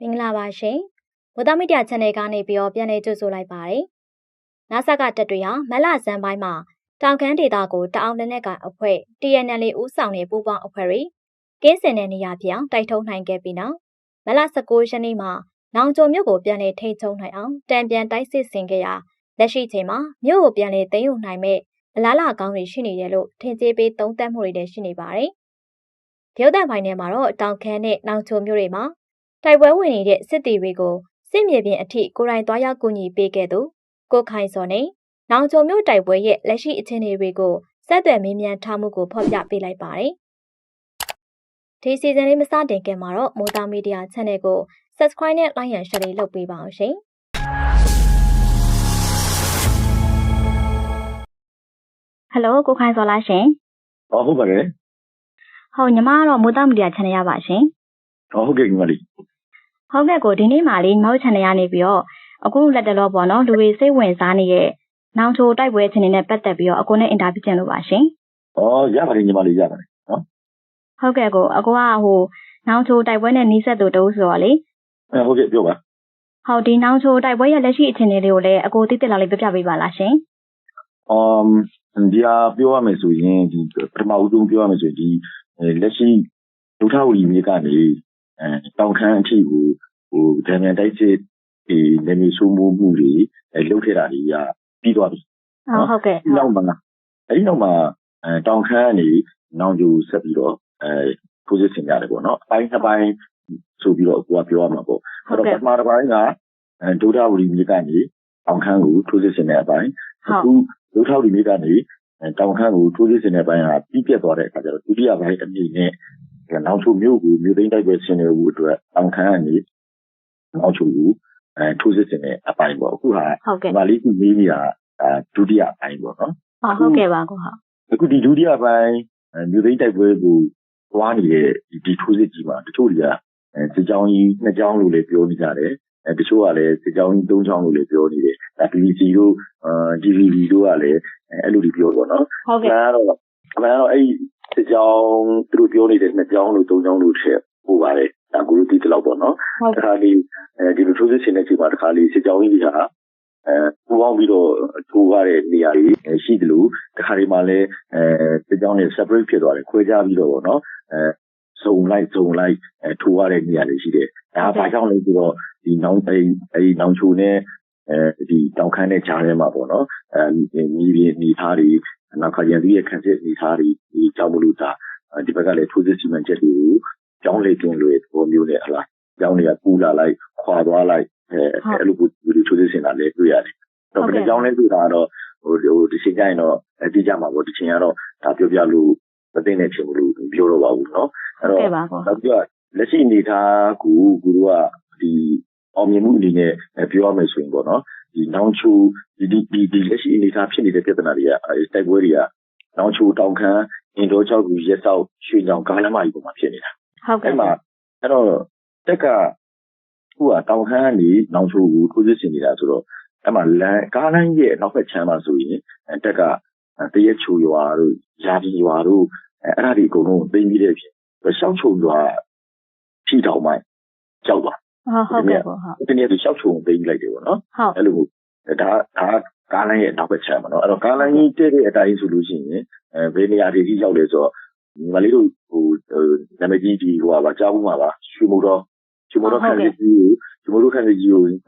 မင်္ဂလာပါရှင်။ဝသမီဒီယာ channel ကနေပြီးတော့ပြန်လည်ကြိုဆိုလိုက်ပါတယ်။နာဆက်ကတက်တွေဟာမက်လာဇန်ပိုင်းမှာတောင်ခမ်းဒေသကိုတအောင်လက်နက်ကအဖွဲ့ TNL ဦးဆောင်တဲ့ပူးပေါင်းအဖွဲ့တွေကင်းစင်တဲ့နေရာပြောင်းတိုက်ထုံးနိုင်ခဲ့ပြီးနောက်မက်လာ19ရက်နေ့မှာနောင်ကြုံမြို့ကိုပြန်လည်ထိန်းချုပ်နိုင်အောင်တံပြန်တိုက်စစ်ဆင်ခဲ့ရာလက်ရှိချိန်မှာမြို့ကိုပြန်လည်သိမ်းယူနိုင်မဲ့အလားလာကောင်းတွေရှိနေတယ်လို့ထင်ကြေးပေးသုံးသပ်မှုတွေလည်းရှိနေပါတယ်။ရုပ်သံပိုင်းထဲမှာတော့တောင်ခမ်းနဲ့နောင်ချုံမြို့တွေမှာ တိုက်ပွဲဝင်နေတဲ့စစ်တီတွေကိုစစ်မြေပြင်အထိကိုယ်တိုင်သွားရောက်ကူညီပေးခဲ့သူကိုခိုင်စော်နဲ့နောင်ချုံမြို့တိုက်ပွဲရဲ့လက်ရှိအခြေအနေတွေကိုစက်သွယ်မေးမြန်းထားမှုကိုဖော်ပြပေးလိုက်ပါတယ်။ဒီစီဇန်လေးမစတင်ခင်မှာတော့မိုးသားမီဒီယာ channel ကို subscribe နဲ့ like and share လေးလုပ်ပေးပါအောင်ရှင်။ဟယ်လိုကိုခိုင်စော်လားရှင်။ဟောဟုတ်ပါတယ်။ဟုတ်ညီမကတော့မိုးသားမီဒီယာ channel ရပါရှင်။။ဟောဟုတ်ကဲ့ညီမလေး ဟုတ်ကဲ့ကိုဒီနေ့မှလေးမောက် channel ရနေပြီးတော့အခုလက်တလောပေါ့နော်လူတွေစိတ်ဝင်စားနေတဲ့နောင်ချိုတိုက်ပွဲချင်းနေနဲ့ပတ်သက်ပြီးတော့အကိုနဲ့အင်တာဗျူးကျင်လို့ပါရှင်။အော်ရပါတယ်ညီမလေးရပါတယ်နော်ဟုတ်ကဲ့ကိုအကိုကဟိုနောင်ချိုတိုက်ပွဲနဲ့နီးစပ်သူတူဆိုတော့လေ။အဲဟုတ်ကဲ့ပြောပါဟုတ်ဒီနောင်ချိုတိုက်ပွဲရဲ့လက်ရှိအခြေအနေလေးကိုလည်းအကိုသိသိလောက်လေးပြပြပေးပါလားရှင်။အမ်ဒီဟာပြောရမယ်ဆိုရင်ဒီပထမဦးဆုံးပြောရမယ်ဆိုရင်ဒီအဲလက်ရှိဒုထဝီမြေကနေ အဲတောင်ခမ်းအထိကိုဟိုဒဏ်မြန်တိုက်စစ်ဒီနေမျိုးဆိုးမှုမှုတွေအဲလုပ်ခဲ့တာတွေကပြီးသွားပြီဟုတ်ဟုတ်ကဲ့။ဒီနောက်မှာအဲဒီနောက်မှာအဲတောင်ခမ်းကနေနောင်ကျူဆက်ပြီးတော့အဲထိုးစစ်ဆင်ကြတယ်ပေါ့နော်။အပိုင်းတစ်ပိုင်းဆိုပြီးတော့ကိုကပြောရမှာပေါ့။ဟုတ်အဲ့ကဲ့တော့ပထမတစ်ပိုင်းကအဲဒုထဝီမြေကနေတောင်ခမ်းကိုထိုးစစ်ဆင်တဲ့အပိုင်းဟုတ်အခုဒုထဝီမြေကနေအဲတောင်ခမ်းကိုထိုးစစ်ဆင်တဲ့အပိုင်းကပြီးပြတ်သွားတဲ့အခါကျတော့ဒုတိယပိုင်းအမြင့်နဲ့အဲ နောက်ချိုမြို့ကိုမြို့သိမ်းတိုက်ပွဲဆင်နွှဲဖို့အတွက်တောင်ခမ်းကနေနောက်ချိုကိုအဲထိုးစစ်ဆင်တဲ့အပိုင်းပေါ့အခုဟာဟုတ်ဒီကဲ့မှာလေးခုမေးနေတာအဲဒုတိယပိုင်းပေါ့နော်ဟုတ်ဟုတ်ကဲ့ပါကိုဟုတ်အခုဒီဒုတိယပိုင်းအဲမြို့သိမ်းတိုက်ပွဲကိုသွားနေတဲ့ဒီဒီထိုးစစ်ကြီးမှာတချို့တွေကအဲစစ်ကြောင်းကြီးနှစ်ကြောင်းလို့လည်းပြောနေကြတယ်အဲတချို့ကလည်းစစ်ကြောင်းကြီးသုံးကြောင်းလို့လည်းပြောနေတယ်ဒါ BBC တို့အာ DVB တို့ကလည်းအဲအဲ့လိုတွေပြောတော့နော်ဟုတ်အကဲ့မှန်ကတော့အမှန်ကတော့အဲ့ဒီစစ်ကြောင်းသူတို့ပြောနေတဲ့နှစ်ကြောင်းလို့သုံးကြောင်းလို့ထည့်ပို့ပါတယ်ဒါကိုလို့ဒီတလောက်ပေါ့နော်ဟုတ်တခါလေးအဲဒီလိုထိုးစစ်ဆင်တဲ့ချိန်မှာတခါလေးစစ်ကြောင်းကြီးတွေကအဲပူပေါင်းပြီးတော့ထိုးရတဲ့နေရာတွေအဲရှိတယ်လို့တခါလေးမှလည်းအဲစစ်ကြောင်းတွေ separate ဖြစ်သွားတယ်ခွဲခြားပြီးတော့ပေါ့နော်အဲစုံလိုက်စုံလိုက်အဲထိုးရတဲ့နေရာတွေရှိတယ်ဒါကဘာကြောင့်လဲဆိုတော့ဒီနောင်အဲဒီအဲဒီနောင်ချိုနဲ့အဲဒီတောင်ခမ်းတဲ့ကြားထဲမှာပေါ့နော်အဲမြေပြင်နေသားတွေ နောက်ခါရန်သူရဲ့ခန့်စစ်နေသားတွေဒီကြောင့်မလို့ဒါဒီဘက်ကလည်းထိုးစစ်စီမံချက်တွေကိုကြောင်းလေတွင်လွယ်သဘောမျိုးနဲ့ဟလာ ကျောင်းတွေကပူလာလိုက်ခွာသွားလိုက်အဲအဲ့လိုကိုဒီချိုးစစ်စင်တာလည်းတွေ့ရတယ်။တော့ဘယ်ကျောင်းလဲဆိုတာတော့ဟိုဟိုဒီချိန်ကျရင်တော့အတိအကျမှာပေါ့ဒီချိန်ကတော့ဒါပြောပြလို့မသိနေချင်ဘူးလို့ပြောတော့ပါဘူးเนาะအဲ့ ဟုတ် တော့ ကဲ့ပါကို နောက်ပြီးတော့လက်ရှိအနေထားကိုကိုတို့ကဒီအောင်မြင်မှုအနေနဲ့ပြောရမယ်ဆိုရင်ပေါ့နော် ဒီနောင်ချိုဒီဒီဒီဒီလက်ရှိအနေထားဖြစ်နေတဲ့ပြဿနာတွေကအဲတိုက်ပွဲတွေကနောင်ချိုတောင်ခမ်းအင်ဒိုချောက်ကူရက်ဆောက်ရွှေကြောင်ကားလမ်းမကြီးပေါ်မှာဖြစ်နေတာဟုတ်ကဲ့အဲ့မှာအဲ့တော့တက်ကခုကတောင်ခမ်းကနေနောင်ချိုကိုထိုးစစ်ဆင်နေတာဆိုတော့အဲ့မှာလမ်းကားလမ်းရဲ့နောက်ဘက်ခြမ်းမှာဆိုရင်အဲ့တက်ကတရက်ချိုရွာတို့ရာဒီရွာတို့အဲ့အဲ့ဒါဒီအကုန်လုံးသိမ်းပြီးတဲ့ဖြစ်ရှောက်ချုံရွာဖြီတောင်မိုင်းကြောက်သွား ဟုတ်ဟုတ်ကဲ့ကိုဟုတ်ဒီနေ့သူရှောက်ချုံသိမ်းလိုက်တယ်ပေါ့နော်ဟုတ်အဲ့လိုဒါဒါကားလမ်းရဲ့နောက်ဘက်ခြမ်းမှာနော်အဲ့တော့ကားလမ်းကြီးတဲ့တဲ့အတိုင်းဆိုလို့ရှိရင်အဲဘယ်နေရာတွေကြီးရောက်လဲဆိုတော့ညီမလေးတို့ဟိုနာမည်ကြီးဒီဟိုပါကြားဘူးမှာပါရွှေမိုတော်ရွှေမိုတော်ခန်းကြီးကိုရွှေမိုတော်ခန်းကြီး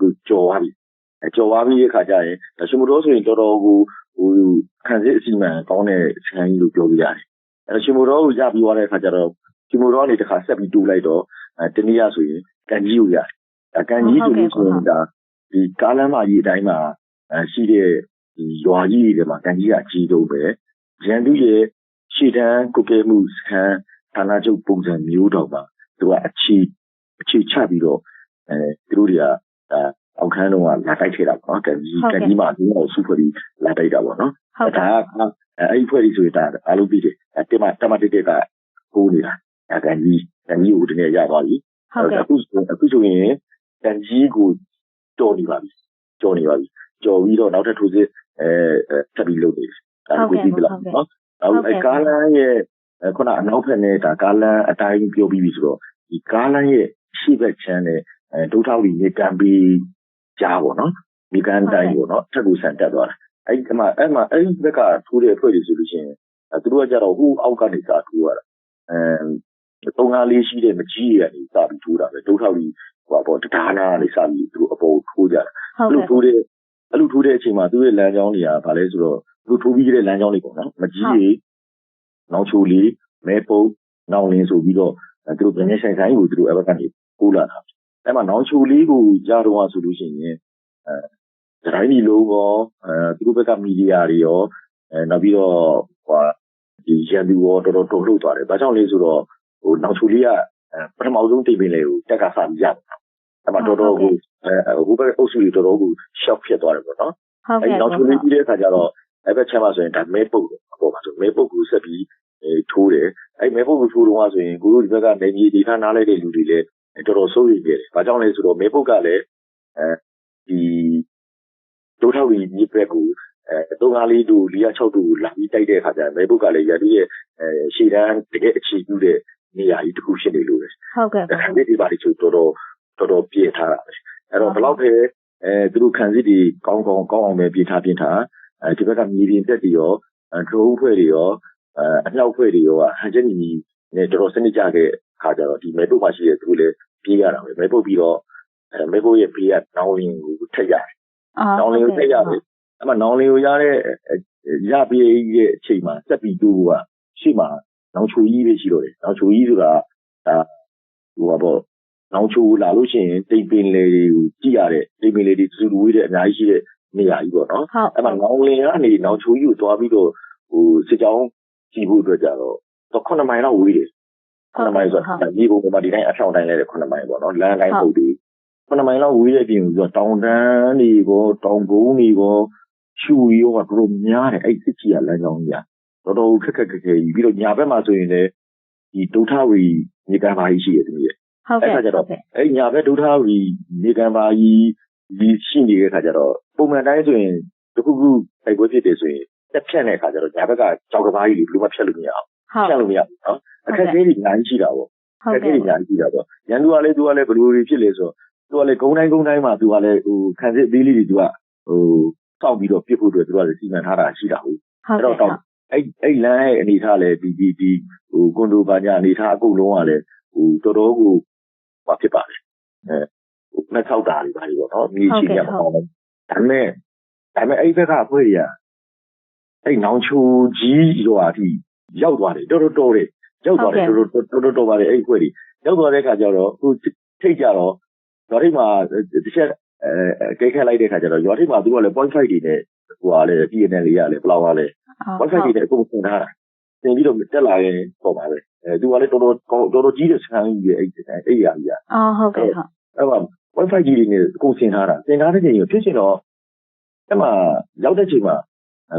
ကိုကြော်သွားပြီအဲကြော်သွားပြီးတဲ့ခါကျရင်ရွှေမိုတော်ဆိုရင်တော်တော်ကိုဟိုခန်းစစ်အစီမံကောင်းတဲ့စခန်းကြီးလို့ပြောပြရတယ်အဲရွှေမိုတော်ကိုရပြီးသွားတဲ့ခါကျတော့ရွှေမိုတော်ကနေတစ်ခါဆက်ပြီးတူလိုက်တော့အဲတနည်းအားဆိုရင် ကန်ကြီးကိုရတယ်အဲကန်ကြီးဆိုလို့ဆိုရင်ဒါဒီကားလမ်းမကြီးအတိုင်းမှာအဲရှိတဲ့ဒီရွာကြီးတွေမှာကန်ကြီးကအကြီးဆုံးပဲရန်သူရဲ့ရှေ့တန်းကုတ်ကဲမှုစခန်းဌာနချုပ်ပုံစံမျိုးတော့ပါသူကအခြေအခြေချပြီးတော့အဲသူတို့တွေကအဲအောက်ခန်းတော့လာတိုက်ခဲ့တာပေါ့နော်ကန်ကြီးကန်ကြီးမှာဒီတော့စုဖွဲ့ပြီးလာတိုက်တာပေါ့နော်ဟုတ်ကဲ့ဒါကအဲအဲ့ဒီဖွဲ့ကြီးဆိုရင်ဒါအားလုံးပြီးတယ်အဲတင်မတမတက်တက်ကကိုးနေတာအဲကန်ကြီးကန်ကြီးကိုဒီနေ့ရသွားပြီ ဟုတ်ကဲ့အခုဆိုအခုဆိုရင်ကန်ကြီးကိုကြော်နေပါပြီကြော်နေပါပြီကြော်ပြီးတော့နောက်ထပ်ထိုးစစ်အဲအဲထပ်ပြီးလုပ်နေတယ်ဒါကိုကြည့်ကြလားနော်နောက်အဲကားလမ်းရဲ့ခုနအနောက်ဘက်နဲ့ဒါကားလမ်းအတိုင်းပြောပြီးပြီဆိုတော့ဒီကားလမ်းရဲ့ရှေ့ဘက်ချမ်းနဲ့အဲဒုထောက်ဒီမြေကန်ပြီးကြားပေါ့နော်မြေကန်တိုင်းပေါ့နော်ထက်ကူဆန်တက်သွားတာအဲ့ဒီမှာအဲ့မှာအဲ့ဒီဘက်ကထိုးတဲ့အဖွဲ့တွေဆိုလို့ရှိရင်အဲသူတို့ကကြတော့ဟိုအောက်ကနေစထိုးရတာအဲ တုံးကားလေးရှိတဲ့မကြီးတွေကနေစပြီးထိုးတာပဲဒုထောက်ဒီဟိုပေါ့တရားနာလေးစပြီးသူတို့အပေါ်ထိုးကြတာဟုတ်အဲ့လိုကဲ့ထိုးတဲ့အဲ့လိုထိုးတဲ့အချိန်မှာသူရဲ့လမ်းကြောင်းတွေကဗာလဲဆိုတော့သူထိုးပြီးတဲ့လမ်းကြောင်းတွေပေါ့နော်မကြီးတွေနောင်ချိုလေးမဲပုံနောင်လင်းဆိုပြီးတော့အဲသူတို့ဗញ្ញဆိုင်ဆိုင်ကိုသူတို့အဲ့ဘက်ကနေပို့လာတာအဲ့မှာနောင်ချိုလေးကိုရတော့ဆိုလို့ရှိရင်အဲတိုင်းဒီလုံးရောအဲသူတို့ဘက်ကမီဒီယာတွေရောအဲနောက်ပြီးတော့ဟိုဒီရန်သူရောတော်တော်တုံ့လှုပ်သွားတယ်။ဘာကြောင့်လဲဆိုတော့ ဟိုနောင်ချိုလေးကအဲပထမဆုံးတိတ်ပင်လေးကိုတက်ကစားပြီးရတယ်။အဲ့မှာတော်တော်ကိုအဲဟိုဘက်အုပ်စုတွေတော်တော်ကို shock ဖြစ်သွားတယ်ပေါ့နော်ဟုတ်အဲ့ကဲ့ဒီနောက်ချိုးလေးပြီးတဲ့အခါကျတော့အဲ့ဘက်ချက်မှာဆိုရင်ဒါမဲပုတ်တယ်အပေါ်မှာဆိုမဲပုတ်ကိုဆက်ပြီးအဲထိုးတယ်အဲ့မဲပုတ်ကိုထိုးတော့ဆိုရင်ကိုတို့ဒီဘက်ကနေမြေဒေသနားလိုက်တဲ့လူတွေလည်းတော်တော်စိုးရိမ်နေတယ်။ဘာကြောင့်လဲဆိုတော့မဲပုတ်ကလည်းအဲဒီဒုထောက်ကြီးမြေဘက်ကိုအဲတုံးကားလေးတို့လီယာ6တို့လာပြီးတိုက်တဲ့အခါကျရင်မဲပုတ်ကလည်းရတူရဲ့အဲရှေ့တန်းတကယ်အခြေပြုတဲ့ နေရာကြီးတစ်ခုဖြစ်နေလို့ပဲဟုတ်ကဲ့။ဒါဒီဒီပါလိချိုတော်တော်တော်တော်ပြည့်ထားတာပဲ။အဲ့တော့ဘယ်လောက်ပဲအဲသူတို့ခံစစ်တွေကောင်းကောင်းကောင်းအောင်ပဲပြထားပြင်ထားအဲဒီဘက်ကမြေပြင်တက်တွေရောဒရုန်းဖွဲ့တွေရောအဲအမြောက်ဖွဲ့တွေရောဟန်ချက်ညီညီနဲ့တော်တော်စနစ်ကြခဲ့ခါကြတော့ဒီမဲပုတ်မှရှိတဲ့သူတို့လည်းပြေးရတာပဲမဲပုတ်ပြီးတော့အဲမဲပုတ်ရဲ့ဘေးကနောင်လင်းကိုထက်ရတယ်အော်နောင်လင်းကိုထက်ရတယ်အဲ့မှာနောင်လင်းကိုရတဲ့ရပြေးရဲ့အချိန်မှာစက်ပြီးတူကရှေ့မှာ နောင်ချူကြီးပဲရှိတော့တယ်နောင်ချူကြီးဆိုတာဒါဟိုပါပေါ့နောင်ချိုလာလို့ရှိရင်တိမ်ပင်လေတွေကိုကြည့်ရတဲ့တိမ်ပင်လေတွေစူလူဝေးတဲ့အများကြီးရှိတဲ့နေရာကြီးပေါ့နော်ဟုတ်အဲ့မှာနောင်လင်ကနေနောင်ချိုကြီးကိုသွားပြီးတော့ဟိုစစ်ကြောင်းကြည့်ဖို့အတွက်ကြတော့တော့9မိုင်လောက်ဝေးတယ်9မိုင်ဆိုတာဒီဘုံမှာဒီတိုင်းအဖြောင်းတိုင်းလဲတဲ့9မိုင်ပေါ့နော်လမ်းတိုင်းပုတ်တွေ9မိုင်လောက်ဝေးတဲ့ပြင်ပြီးတော့တောင်တန်းတွေကောတောင်ကုန်းတွေကောရှူရောကတော်တော်များတယ်အဲ့စစ်ကြီးကလမ်းကြောင်းကြီးက တော်တော်ခက်ခက်ခက်ခဲကြီးပြီးတော့ညာဘက်မှာဆိုရင်လည်းဒီဒုထဝီမြေကမ်းပါကြီးရှိတယ်သူရဲ့ဟုတ်အဲ့ကဲ့ခါကျဟုတော့တ်ကဲ့အဲ့ညာဘက်ဒုထားပြီးနေကံပါကြီးဒီရှိနေတဲ့ခါကျတော့ပုံမှန်တိုင်းဆိုရင်တခုခုတိုက်ပွဲဖြစ်တယ်ဆိုရင်တက်ဖြတ်တဲ့ခါကျတော့ညာဘက်ကကြောက်ကဘာကြီးတွေဘယ်လိုမှဖြတ်လို့မရအောင်ဟုတ်ဖြတ်လို့မရဘူးနော်အခက်အခဲတွေအများကြီးရှိတာပေါ့ဟုအခတ်က်အခဲကဲ့တွေအများကြီးရှိတာပေါ့ရန်သူကလည်းသူကလည်းဘယ်လိုတွေဖြစ်လဲဆိုတော့သူကလည်းဂုံတိုင်းဂုံတိုင်းမှာသူကလည်းဟိုခံစစ်သေးလေးတွေသူကဟိုစောက်ပြီးတော့ပြစ်ဖို့အတွက်သူကလည်းစီမံထားတာရှိတာဟုတ်ဟုတ်အဲ့ကဲ့တော့တော့ အဲ့အဲ့လမ်းရဲ့အနေထားလည်းဒီဒီဒီဟိုကွန်ဒိုဘာညာအနေထားအကုန်လုံးကလည်းဟိုတော်တော်ကိုဘာဖြစ်ပါလဲအဲဟိုမထောက်တာတွေပါလေပေါ့နော်မြေချင်းရမအောင်ဒါပေမဲ့ဒါပေမဲ့အဲ့ဘက်ကအဖွဲ့တွေကအဲ့နောင်ချိုကြီးရွာထိရောက်သွားတယ်တော်တော်တော်တယ်ရောက်သွားတယ်တော်တော်တော်တော်တော်ပါတယ်အဲ့အဖွဲ့တွေရောက်သွားတဲ့ခါကျတော့ဟိုထိတ်ကြတော့ရွာထိပ်မှာတစ်ချက်အဲကိတ်ခတ်လိုက်တဲ့ခါကျတော့ရွာထိပ်မှာသူကလည်း point 5တွေနဲ့ ဟိုဟာလေ PNL လေးရလေဘလောက်ပါလဲဟုတ် website တွေနဲ့အကုန်ဆင်ထားတာသင်ပြီးတော့တက်လာရင်ပေါ့ပါပဲအဲသူကလည်းတော်တော်တော်တော်ကြီးတဲ့စကန်ကြီးရဲ့အဲ့အဲ့ရာကြီးอ่ะအော်ဟုတ်ကဲ့ဟုတ်အဲ့မှာ website ကြီးတွေနဲ့အကုန်ဆင်ထားတာဆင်ထားတဲ့ချိန်ကိုဖြစ်ချင်တော့အဲ့မှာရောက်တဲ့ချိန်မှာ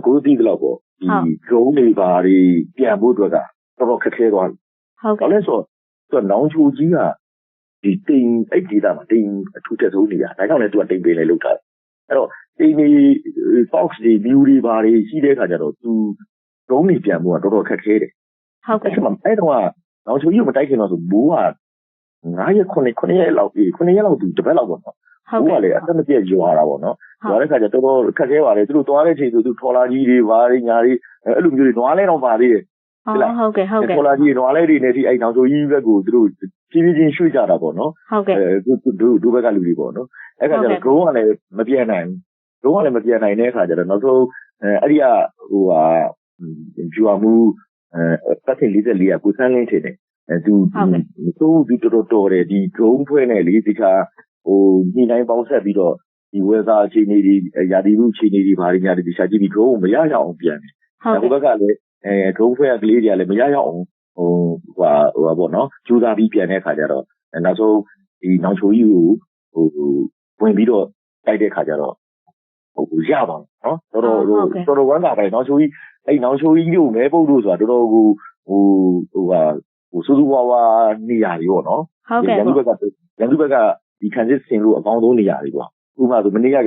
ကိုသိသလောက်ပေါ့ဒီ drone တွေပါတွေပြန်ဖို့အတွက်ကတော်တော်ခက်ခဲသွားတယ်ဟုတ်။ဘာကဲ့လဲဆိုတော့သူကနောင်ချိုကြီးကဒီတိမ်အဲ့ဒီတာမှာတိမ်အထူးတက်ဆုံးနေရဒါကြောင့်လည်းသူကတိမ်ပင်လေးလောက်ထားတယ်။ အဲ့တော့တိမ်ဒီ fox တွေ view တွေပါတွေရှိတဲ့အခါကျတော့ သူဒုံးနေပြန်ဖို့ကတော်တော်ခက်ခဲတယ်ဟုတ်။အဲ့ကဲ့ဒီမှာအဲ့တော့ကနောင်ချိုကြီးကိုမတိုက်ခင်တော့ဆိုမိုးက9ရက်9 9ရက်လောက်အေး9ရက်လောက်သူတပတ်လောက်ပေါ့နော်ဟုတ်။မိုးကကဲ့လည်းအသက်မပြည့်ရွာတာပေါ့နော်။ဟုတ်ရွာတဲ့ခါကျတော်တော်ခက်ခဲပါတယ်သူတို့သွားတဲ့ချိန်ဆိုသူထော်လာကြီးတွေပါတွေညာတွေအဲ့လိုမျိုးတွေနွားလဲတော့ပါသေးတယ်ဟုတ်ဟုတ်ကဲ့ဟုတ်ကဲ့ထော်လာကြီးနွားလဲတွေနဲ့ဒီအဲ့နောင်ချိုကြီးဘက်ကိုသူတို့ ဖြည်းဖြည်းချင်းရွှေ့ကြတာပေါ့နော်ဟုတ်ကဲ့အဲသူသူဒုဘက်ကလူတွေပေါ့နော်အဲ့ခါကျတော့ drone ကလည်းမပြတ်နိုင်ဘူး drone ကလည်းမပြတ်နိုင်တဲ့အခါကျတော့နောက်ဆုံးအဲအဲ့ဒီကဟိုဟာဂျူအမှုအဲပတ်စင်44ကကိုစန်းလင်းထင်တယ်အဲသူသူသူတော်တော်တယ်ဒီ drone ဖွဲ့နဲ့လေဒီခါဟိုညီတိုင်းပေါင်းဆက်ပြီးတော့ဒီ weather အခြေအနေတွေရာသီဥတုအခြေအနေတွေဘာတွေညာတွေဒီရှာကြည့်ပြီး drone ကိုမရရအောင်ပြန်တယ်ဟုတ်ဟိုကဲ့ဘက်ကလည်းအဲ drone ဖွဲ့ကလေးတွေကလည်းမရရအောင် ဟိုဟိုဟာဟိုပါပေါ့နော်ကြိုးစားပြီးပြန်တဲ့အခါကျတော့နောက်ဆုံးဒီနောင်ချိုကြီးကိုဟိုဝင်ပြီးတော့တိုက်တဲ့အခါကျတော့ဟိုရပါနော်တော်တော်တော်တော်ဝမ်းသာပဲနောင်ချိုကြီးအဲ့နောင်ချိုကြီးကိုမဲပုတ်လို့ဆိုတာတော်တော်ကိုဟိုဟိုဟာဟိုစူးစူးဝါဝါနေရာတွေပေါ့နော်ဟုတ်ကဲ့ရန်သူဘက်ကရန်သူဘက်ကဒီခံစစ်ဆင်လို့အကောင်းဆုံးနေရာတွေပေါ့ဥပမာဆိုမနေ့က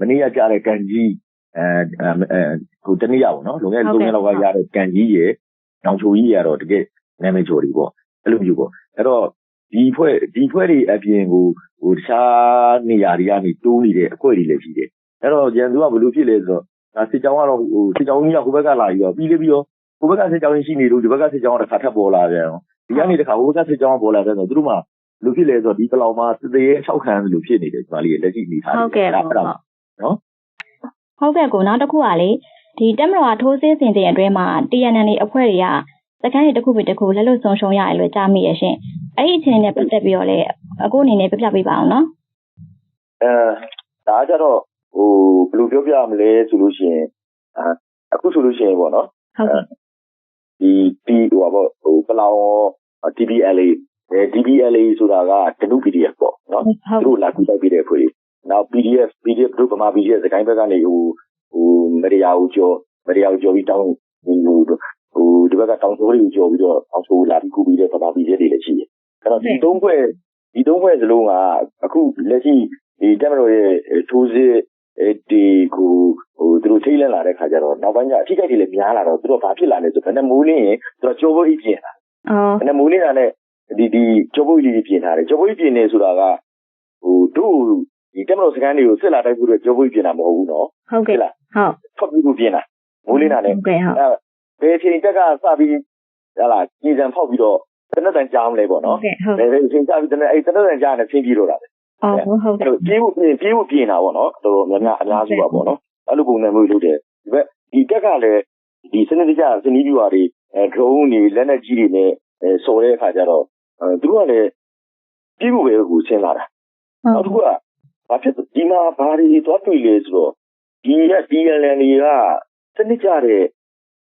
မနေ့ကကြားတဲ့ကန်ကြီးအဲအဲဟိုတနေ့ရပါတော့လွန်ခဲ့တဲ့၃ရက်လောက်ကရတဲ့ကန်ကြီးရဲ့ နောင်ချိုကြီးရတော့တကယ်နာမည်ကျော်တွေပေါ့အဲ့လိုမျိုးပေါ့အဲ့တော့ဒီဖွဲ့ဒီဖွဲ့တွေအပြင်ကိုဟိုတခြားနေရာတွေကနေတိုးနေတဲ့အဖွဲ့တွေလည်းရှိတယ်အဲ့တော့ရန်သူကဘယ်လိုဖြစ်လဲဆိုတော့ဒါစစ်ကြောင်းကတော့ဟိုစစ်ကြောင်းကြီးကဟိုဘက်ကလာပြီးတော့ပြီးလေပြီးတော့ဟိုဘက်ကစစ်ကြောင်းရှိနေလို့ဒီဘက်ကစစ်ကြောင်းကတစ်ခါထပ်ပေါ်လာပြန်အောင်ဒီကနေတစ်ခါဟိုဘက်ကစစ်ကြောင်းကပေါ်လာတဲ့ဆိုတော့သူတို့မှလူဖြစ်လဲဆိုတော့ဒီပလောင်မှာစစ်သေးရဲ့6ခန်းလို့ဖြစ်နေတယ်ဒီမှာလေးလက်ရှိအနေထားဟုတ်ကဲ့ဟုတ်ဟုတ်နော်ဟုတ်ကဲ့ကိုနောက်တစ်ခုကလေ ဒီတက်မတော်ကထိုးစစ်ဆင်တဲ့အတွင်းမှာ TNL အဖွဲ့တွေကစကန်တွေတစ်ခုပြီးတစ်ခုလက်လွတ်ဆုံးရှုံးရတယ်လို့ကြားမိရရှင်အဲ့ဒီအခြေအနေနဲ့ပတ်သက်ပြီးတော့လေအခုအနေနဲ့ပြပြပေးပါအောင်နော်အဲဒါကြတော့ဟိုဘယ်လိုပြောပြရမလဲဆိုလို့ရှိရင်အာအခုဆိုလို့ရှိရင်ပေါ့နော်ဟုတ်ကဲ့ဒီဒီဟိုပါပေါ့ဟိုပလောင်ရော DBLA အဲ DBLA ဆိုတာကတနု PDF ပေါ့နော်ဟုတ်သူတို့လာကူတိုက်ပေးတဲ့ဖွဲ့တွေနောက် PDF PDF တို့ဗမာ PDF စကိုင်းဘက်ကနေဟို ဟိုမရယာကိုကျော်မရယာကိုကျော်ပြီးတောင်းဟိုဟိုဒီဘက်ကတောင်းဆိုးတွေကိုကျော်ပြီးတော့တောင်းဆိုးလာပြီးကူပြီးတဲ့ဗမာ PDF တွေလည်းရှိတယ်အဲ့တော့ဒီသုံးဖွဲ့ဒီသုံးဖွဲ့စလုံးကအခုလက်ရှိဒီတက်မတော်ရဲ့ထိုးစစ်အဲဒီကိုဟိုသူတို့ထိတ်လန့်လာတဲ့ခါကျတော့နောက်ပိုင်းကျအထိကိတ်တွေလည်းများလာတော့သူတို့ဘာဖြစ်လာလဲဆိုတော့ဘယ်နဲ့မိုးလင်းရင်သူတို့ကြောဘိုးကြီးပြင်လာအော်ဘယ်နဲ့မိုးလင်းတာနဲ့ဒီဒီကြောဘိုးကြီးပြင်ထားတယ်ကြောဘိုးကြီးပြင်နေဆိုတာကဟိုတို့ဒီတက်မတော်စကန်တွေကိုစစ်လာတိုက်ဖို့အတွက်ကြောဘိုးကြီးပြင်တာမဟုတ်ဘူးနော်ဟုတ်ကဲ့ ဟုတ်ထွက်ပြီးကိုပြင်တာမိုးလင်းတာနဲ့ဟုတ်ကဲ့ဟုတ်အဲဘယ်အချိန်တက်ကစပြီးဟလာကြီးစံဖောက်ပြီးတော့တနက်တန်ကြားမလဲပေါ့ဟုနော်တ်ကဲ့ဟုတ်ဘယ်ဘယ်အချိန်စပြီးတနက်အဲ့တနက်တန်ကြားနဲ့ဆင်းပြေတော့တာပဲအော်ဟုတ်ဟုတ်အဲ့ကဲ့လိုပြေးဖို့ပြင်ပြေးဖို့ပြင်တာပေါ့နော်တော်တော်များများအများစုပါပေါ့နော်အဲ့လိုပုံစံမျိုးလုပ်တယ်ဒီဘက်ဒီတက်ကလည်းဒီစနစ်တကျစနီးပြူဟာတွေအဲ drone တွေလက်နက်ကြီးတွေနဲ့အဲစော်တဲ့အခါကျတော့အဲသူတို့ကလည်းပြေးဖို့ပဲကိုဆင်းလာတာဟုတ်နောက်တစ်ခုကဘာဖြစ်ဒီမှာဘာတွေသွားတွေ့လဲဆိုတော့ ဒီက DLN တွေကစနစ်ကြတဲ့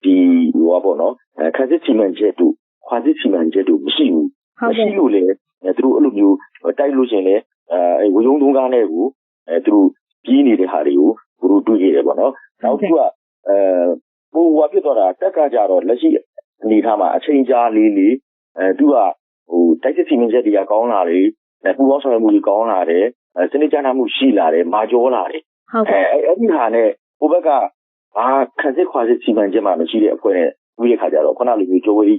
ဒီဟိုပါပေါ့နော်အဲခါစစ်စီမံချက်တို့ခွာစစ်စီမံချက်တို့မရှိဘူးဟုတ်မရှိကဲ့လို့လေအဲသူတို့အဲ့လိုမျိုးတိုက်လို့ရှရင်လေအဲဝေယုံသုံးကားနဲ့ကိုအဲသူတို့ကြီးနေတဲ့ဟာတွေကိုသူတို့တွေ့ခဲ့တယ်ပေါ့နော်နောက်တစ်ခုကအဲဟိုဟိုဖြစ်သွားတာတက်ကကြတော့လက်ရှိအနေထားမှာအချိန်ကြာလေးလေးအဲသူကဟိုတိုက်စစ်စီမံချက်တွေကကောင်းလာတယ်အဲပူပေါင်းဆောင်ရွက်မှုတွေကောင်းလာတယ်အဲစနစ်ကျနာမှုရှိလာတယ်မာကျောလာတယ် ဟုတ်အဲကဲ့အဲ့အဲ့ဒီဟာနဲ့ဟိုဘက်ကဘာခံစစ်ခွာစစ်စီမံချက်မှမရှိတဲ့အဖွဲ့နဲ့တွေ့တဲ့ခါကျတော့ခုနလိုမျိုးကြိုးဝေး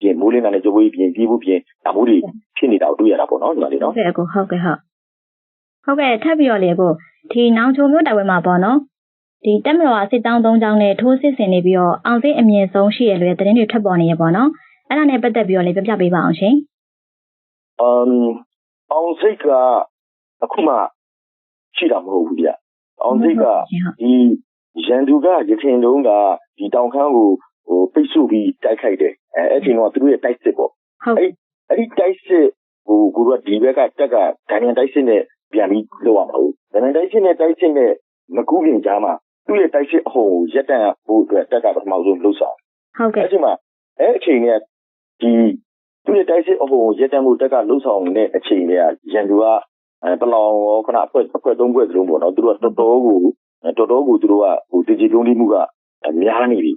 ပြင်မိုးလင်းတာနဲ့ကြိုးဝေးပြင်ပြေးဖို့ပြင်ဒါမျိုးတွေဖြစ်နေတာကိုတွေ့ရတာပေါ့နော်ဒီမှာလေဟုတ်နော်ကဲ့ကိုဟုတ်ကဲ့ဟုတ်ဟုတ်ကဲ့ထပ်ပြီးတော့လေကိုဒီနောင်ချုံမျိုးတိုင်ဝဲမှာပေါ့နော်ဒီတက်မတော်ကစစ်တောင်းသုံးချောင်းနဲ့ထိုးစစ်ဆင်နေပြီးတော့အောင်စိတ်အမြင့်ဆုံးရှိရလို့သတင်းတွေထွက်ပေါ်နေရပေါ့နော်အဲ့ဒါနဲ့ပတ်သက်ပြီးတော့လေပြပြပေးပါအောင်ရှင်အမ်အောင်စိတ်ကအခုမှရှိတာမဟုတ်ဘူးဗျ အောင်စိတ်ကရှင်ဟုတ်ဒီရန်သူကရခင်တုန်းကဒီတောင်ခမ်းကိုဟိုပိတ်ဆို့ပြီးတိုက်ခိုက်တယ်အဲအဲ့ဒီတော့သူတို့ရဲ့တိုက်စစ်ပေါ့ဟုတ်အဲ့ဒီတိုက်စစ်ဟိုကိုကဒီဘက်ကတက်ကဒိုင်နန်တိုက်စစ်နဲ့ပြန်ပြီးလောက်အောင်မဟုတ်ဒိုင်နန်တိုက်စစ်နဲ့တိုက်စစ်နဲ့မကူးခင်ကြားမှာသူ့ရဲ့တိုက်စစ်အဟုန်ကိုရက်တန့်ဖို့အတွက်တက်ကပထမဆုံးလှုပ်ဆောင်ဟုတ်ကဲ့အဲ့ဒီမှာအဲ့အချိန်ကဒီသူ့ရဲ့တိုက်စစ်အဟုန်ကိုရက်တန့်ဖို့တက်ကလှုပ်ဆောင်တဲ့အချိန်ကရန်သူက အဲပလောင်ရောခဏအဖွဲ့အဖွဲ့သုံးဖွဲ့စလုံးပေါ့နော်သူတို့ကတော်တော်ကိုတော်တော်ကိုသူတို့ကဟိုတကြီးပြုံးလိမှုကများနေပြီ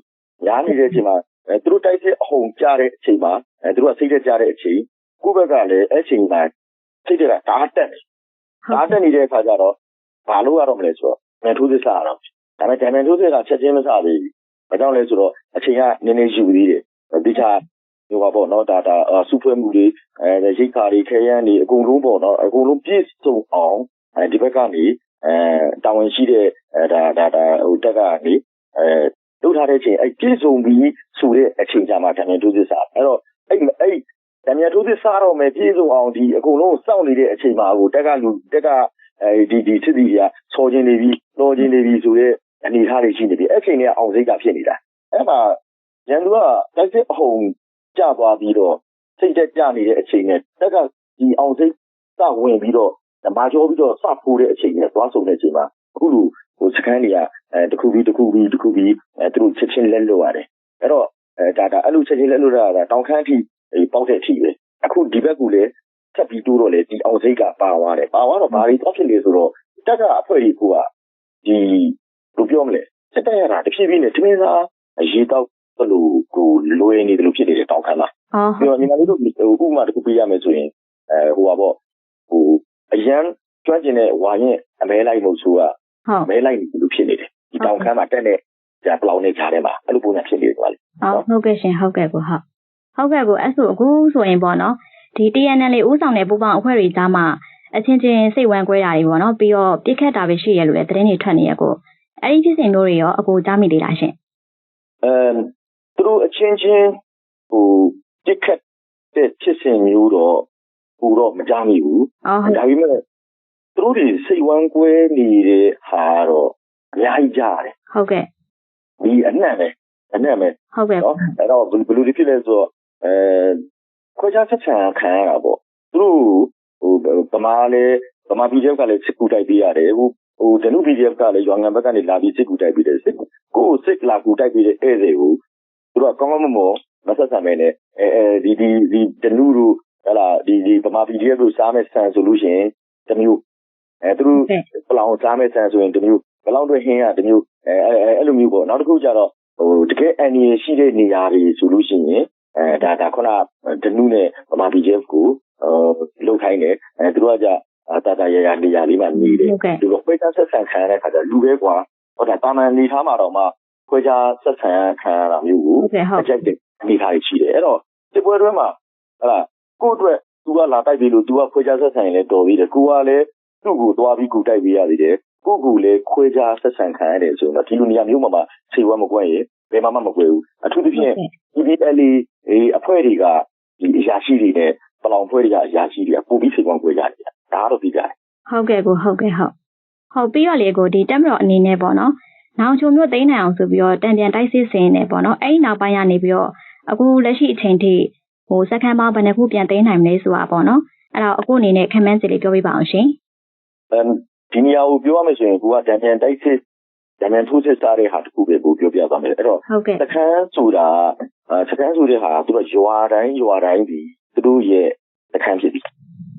များနေတဲ့အချိန်မှာအဲသူတို့တိုက်စစ်အဟုန်ကြတဲ့အချိန်မှာအဲသူတို့ကစိတ်သက်ကြတဲ့အချိန်ကိုယ့်ဘက်ကလည်းအဲ့ချိန်မှာစိတ်တွေကဓာတ်တက်နေဓာတ်တက်နေတဲ့အခါကျတော့ဘာလို့ရတော့မလဲဆိုတော့မန်ထိုးသစ္စာရတော့ဒါပေမဲ့ဒိုင်မန်ထိုးသစ္စာချက်ချင်းမစသေးဘူးဘာကြောင့်လဲဆိုတော့အချိန်ကနည်းနည်းယူသေးတယ်ဒီချာ ဟိုပါပေါ့နော်ဒါဒါစူဖွဲ့မှုတွေအဲရိတ်ခါတွေခဲရန်တွေအကုန်လုံးပေါ့နော်အကုန်လုံးပြည့်စုံအောင်အဲဒီဘက်ကနေအဲတာဝန်ရှိတဲ့အဲဒါဒါဒါဟိုတက်ကနေအဲလုပ်ထားတဲ့အချိန်အဲပြည့်စုံပြီးဆိုတဲ့အချိန်ကြာမှဒိုင်မန်ထိုးသစ္စာအဲ့တော့အဲ့အဲ့တံမြတ်ထိုးသစ်စားတော့မယ်ပြည့်စုံအောင်ဒီအကုန်လုံးစောင့်နေတဲ့အချိန်မှာကိုတက်ကလူတက်ကအဲဒီဒီစစ်တီတွေကဆောခြင်းနေပြီလောခြင်းနေပြီဆိုတဲ့အနေအထားတွေရှိနေပြီအဲ့ချိန်ကအောင်စိတ်ကဖြစ်နေတာအဲ့မှာရန်သူကတိုက်စစ်အဟုန် ကျသွားပြီးတော့စိတ်တက်ကြနေတဲ့အချိန်နဲ့တက်ကဒီအောင်စိတ်စဝင်ပြီးတော့မာကျော်ပြီးတော့စဖိုးတဲ့အချိန်နဲ့သွားဆုံတဲ့အချိန်မှာအခုလိုဟိုစကန်တွေကအဲတစ်ခုပြီးတစ်ခုပြီးတစ်ခုပြီးအဲသူတို့ချက်ချင်းလက်လွတ်ရတယ်အဲ့တော့အဲဒါဒါအဲ့လိုချက်ချင်းလက်လွတ်ရတာတောင်ခမ်းအထိဒီပေါက်တဲ့အထိပဲအခုဒီဘက်ကလည်းဆက်ပြီးတိုးတော့လေဒီအောင်စိတ်ကပါသွားတယ်ပါသွားတော့ဘာတွေတော့ဖြစ်လဲဆိုတော့တက်ကအဖွဲကြီးကဒီဘယ်လိုပြောမလဲစက်တက်ရတာတဖြည်းဖြည်းနဲ့တမင်းသားရေတော့ ဘလို့ကိုလွယ်နေတယ်လို့ဖြစ်နေတယ်တောင်ခမ်းမှာအော်ပြီးတော့ညီမလေးတို့ဟိုဥပမာတစ်ခုပြရမယ်ဆိုရင်အဲဟိုပါပေါ့ဟိုအရန်ကျွမ်းကျင်တဲ့ဝါရင်အမဲလိုက်မှုဆိုကဟုတ်မဲလိုက်နေလို့ဖြစ်နေတယ်ဒီတောင်ခမ်းမှာတက်တဲ့ကြာပလောင်နေကြတယ်မှာအဲ့လိုပုံစံဖြစ်နေတယ်ကွာလေအော်ဟုတ်ကဲ့ရှင်ဟုတ်ကဲ့ကိုဟုတ်ဟုတ်ကဲ့ကိုအဲ့ဆိုအခုဆိုရင်ပေါ့နော်ဒီ TNL လေးဦးဆောင်တဲ့ပူပေါင်းအဖွဲ့တွေကြားမှာအချင်းချင်းစိတ်ဝမ်းကွဲတာတွေပေါ့နော်ပြီးတော့ပြစ်ခတ်တာပဲရှိရလို့လည်းသတင်းတွေထွက်နေရကိုအဲ့ဒီဖြစ်စဉ်မျိုးတွေရောအကိုကြားမိသေးလားရှင်အဲ သူတို့အချင်းချင်းဟိုတစ်ခတ်တဲ့ဖြစ်စဉ်မျိုးတော့ဟိုတော့မကြားမိဘူးအော်ဟုတ်ဒါပေမဲ့သူတို့တွေစိတ်ဝမ်းကွဲနေတဲ့ဟာတော့အများကြီးကြားရတယ်ဟုတ်ကဲ့ဒီအနှံ့ပဲအနှံ့ပဲဟုတ်ကဲ့နော်အဲ့တော့ဘယ်လိုဘယ်လိုတွေဖြစ်လဲဆိုတော့အဲခွဲခြားဆက်ဆံခံရတာပေါ့သူတို့ဟိုဗမာလည်းဗမာ PDF ကလည်းစစ်ကူတိုက်ပေးရတယ်ဟိုဟိုဒနု PDF ကလည်းရွာငံဘက်ကနေလာပြီးစစ်ကူတိုက်ပေးတယ်စစ်ကူကိုယ်စစ်လာကူတိုက်ပေးတဲ့ဧည့်သည်ကို သူတို့ကကောင်းကောင်းမွန်မွန်မဆက်ဆံမဲနဲ့အဲအဲဒီဒီဒီဒနုတို့ဟလာဒီဒီဗမာ PDF တို့စားမဲ့ဆန်ဆိုလို့ရှိရင်တစ်မျိုးအဲသူတို့ပလောင်စားမဲ့ဆန်ဆိုရင်တစ်မျိုးဘလောင်တွေဟင်းရတစ်မျိုးအဲအဲအဲ့လိုမျိုးပေါ့နောက်တစ်ခုကျတော့ဟိုတကယ်အန်ရီရှိတဲ့နေရာတွေဆိုလို့ရှိရင်အဲဒါဒါခုနဒနုနဲ့ဗမာ BJF ကိုဟိုလုတ်ခိုင်းတယ်အဲသူတို့ကကြတာတာရရနေရာလေးမှာနေတယ်ဟုတ်ကဲ့ဒီလိုခွဲခြားဆက်ဆံခံရတဲ့ခါကျလူပဲကွာဟောဒါတာမန်နေထားမှာတော့မှ ခွဲခြားဆက်ဆံခံရတာမျိုးကိုဟုတ်ကဲ့ဟုတ်အကြိုက်တဲ့အနေထားကြီးရှိတယ်အဲ့တော့စစ်ပွဲတွဲမှာဟလာကိုယ့်အတွက် तू ကလာတိုက်ပြီလို့ तू ကခွဲခြားဆက်ဆံရင်လည်းတော်သေးတယ်ကိုကလည်းသူ့ကိုသွားပြီးကူတိုက်ပေးရသေးတယ်ကိုယ့်ကိုလည်းခွဲခြားဆက်ဆံခံရတယ်ဆိုရင်တော့ဒီလိုနေရာမျိုးမှာမှခြေဝမ်းမကွက်ရင်ဘယ်မှမကွယ်ဘူးအထူးသဖြင့် PPL အေးအဖွဲ့တွေကဒီအရာရှိတွေနဲ့ပလောင်ဖွဲ့တွေကအရာရှိတွေကပို့ပြီးခြေဝမ်းကွယ်ကြတယ်ဒါကတော့ပြီးကြတယ်ဟုတ်ကဲ့ကိုဟုတ်ကဲ့ဟုတ်ဟုတ်ပြီးတော့လေကိုဒီတက်မတော်အနေနဲ့ပေါ့နော် နောင်ချုံမျိုးသိမ်းနိုင်အောင်ဆိုပြီးတော့တန်ပြန်တိုက်စစ်စင်နေပေါ့နော်အဲ့ဒီနောက်ပိုင်းကနေပြီးတော့အခုလက်ရှိအချိန်ထိဟိုစက္ကန့်ပေါင်းဘယ်နှခုပြန်သိမ်းနိုင်မလဲဆိုတာပေါ့နော်အဲ့တော့အခုအနေနဲ့ခမန်းစီလေးပြောပြပါအောင်ရှင်အမ်ဒီနေရာကိုပြောရမယ်ဆိုရင်ကိုကတန်ပြန်တိုက်စစ်တန်ပြန်ထိုးစစ်စားတဲ့ဟာတစ်ခုပဲကိုပြောပြသွားမယ်အဲ့တော့ဟုတ်ကဲ့စခန်းဆိုတာအဲစခန်းဆိုတဲ့ဟာသူကရွာတိုင်းရွာတိုင်းဒီသူတို့ရဲ့စခန်းဖြစ်ပြီ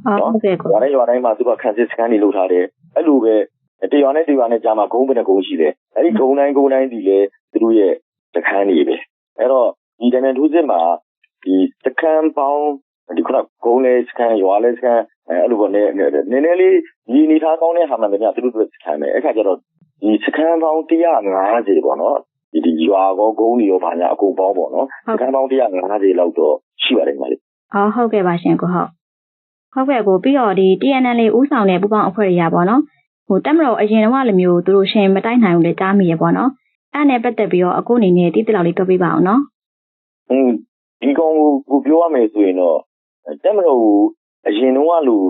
အော်ဟုတ်ကဲ့ကိုရွာတိုင်းရွာတိုင်းမှာသူကခန်းစစ်စခန်းတွေလုပ်ထားတယ်အဲ့လိုပဲ တရွာနဲ့တရွာနဲ့ကြားမှာဂုံးပဲနဲ့ဂုံးရှိတယ်အဲ့ဒီဂုံးတိုင်းဂုံးတိုင်းဒီလေသူတို့ရဲ့စခန်းတွေပဲအဲ့တော့ဒီတန်ပြန်ထိုးစစ်မှာဒီစခန်းပေါင်းဒီခုနဂုံးလေးစခန်းရွာလေးစခန်းအဲ့လိုပေါ့နည်းနည်းနည်းလေးဒီနေထားကောင်းတဲ့ဟာမှန်တယ်ညသူတို့တို့စခန်းပဲအဲ့ခါကျတော့ဒီစခန်းပေါင်း150ပေါ့နော်ဒီဒီရွာကောဂုံးတွေရောဘာညာအကုန်ပေါင်းပေါ့နော်ဟုတ်စခန်းပေါင်း150လောက်တော့ရှိပါတယ်ညီမလေးအော်ဟုတ်ကဲ့ပါရှင်ကိုဟုတ်ဟုတ်ကဲ့ကိုပြီးတော့ဒီ TNL လေးဦးဆောင်တဲ့ပူပေါင်းအဖွဲ့တွေရပါတော့ ဟိုတက်မတော်အရင်တော့လိုမျိုးသူတို့ရှင်မတိုက်နိုင်ဘူးလေကြားမိရပေါ့နော်အဲ့နဲ့ပတ်သက်ပြီးတော့အခုအနေနဲ့တိတိလောက်လေးပြောပြပါအောင်နော်อืมဒီကောင်ကိုကိုပြောရမယ်ဆိုရင်တော့တက်မလို့အရင်တော့ကလို့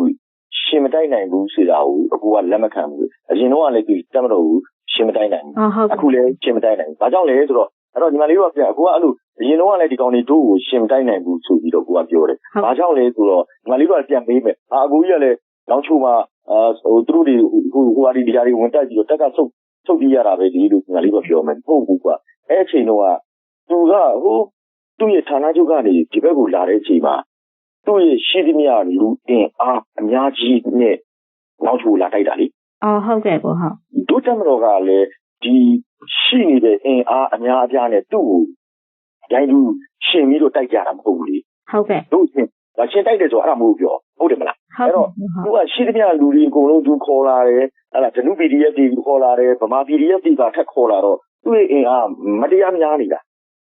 ရှင်မတိုက်နိုင်ဘူးဆိုတာကိုအခုကလက်မခံဘူးအရင်တော့ကလည်းဒီတက်မလို့ရှင်မတိုက်နိုင်ဘူးအော်ဟုတ်အခုလည်းရှင်မတိုက်နိုင်ဘူးဘာကြောင့်လဲဆိုတော့အဲ့တော့ညီမလေးတို့ကပြန်အခုကအဲ့လိုအရင်တော့ကလည်းဒီကောင်တွေတို့ကိုရှင်မတိုက်နိုင်ဘူးဆိုပြီးတော့ကိုကပြောတယ်ဘာကြောင့်လဲဆိုတော့ညီမလေးတို့ကပြန်ပေးမယ်အာအကူကြီးကလည်းနောက်ချို့မှာ အာဟိုသူတို့တွေဟိုဟိုဟာဒီဒီဟာတွေဝင်တိုက်ပြီးတော့တက်ကဆုတ်ဆုတ်ပြီးရတာပဲဒီလိုညီမလေးတို့ပြောမယ်ဟုတ်ဘူးကွာအဲ့အချိန်တော့ကသူကဟိုသူ့ရဲ့ဌာနချုပ်ကနေဒီဘက်ကိုလာတဲ့အချိန်မှာသူ့ရဲ့ရှိသမျှလူအင်အားအများကြီးနဲ့နောက်ထပ်လာတိုက်တာလေအော်ဟုတ်ကဲ့ကိုဟုတ်ဒုတက်မတော်ကလည်းဒီရှိနေတဲ့အင်အားအများအပြားနဲ့သူ့ကိုဒိုင်းလူရှင်ပြီးတော့တိုက်ကြတာမဟုတ်ဘူးလေဟုတ်ကဲ့တို့ရှင်ဒါရှင်တိုက်တယ်ဆိုတော့အဲ့ဒါမဟုတ်ပြောဟုတ်တယ်မလား ဟုတ်ကဲ့ဟုတ်သူကရှိသမျှလူတွေအကုန်လုံးသူခေါ်လာတယ်အဲ့ဒါဒနု PDF တွေခေါ်လာတယ်ဗမာ PDF တွေကထက်ခေါ်လာတော့သူ့ရဲ့အင်အားမတရားများနေတာ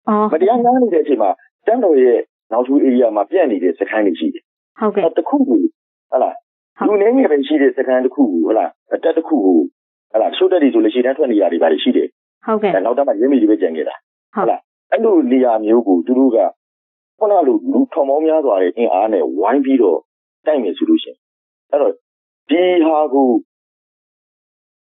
အော်မတရားများနေတဲ့အချိန်မှာတန်းတော်ရဲ့နောက်ထူ area မှာပြန့်နေတဲ့စခန်းတွေရှိတယ်ဟုတ်ကဲ့။အဲတစ်ခုကိုဟလာလူနေငယ်ပဲရှိတဲ့စခန်းတစ်ခုကိုဟလာတက်တစ်ခုကိုဟလာချိုးတက်တွေဆိုလေရှေ့တန်းထွက်နေရတွေပါရှိတယ်ဟုတ်ကဲ့။အဲနောက်တော့မှရင်းမိတွေပဲကြံခဲ့တာဟုတ်လားအဲ့လိုနေရာမျိုးကိုသူတို့ကခုနလိုလူထောင်ပေါင်းများစွာရဲ့အင်အားနဲ့ဝိုင်းပြီးတော့ တိုက်မယ်ဆိုလို့ရှိရင်အဲ့တော့ဒီဟာကို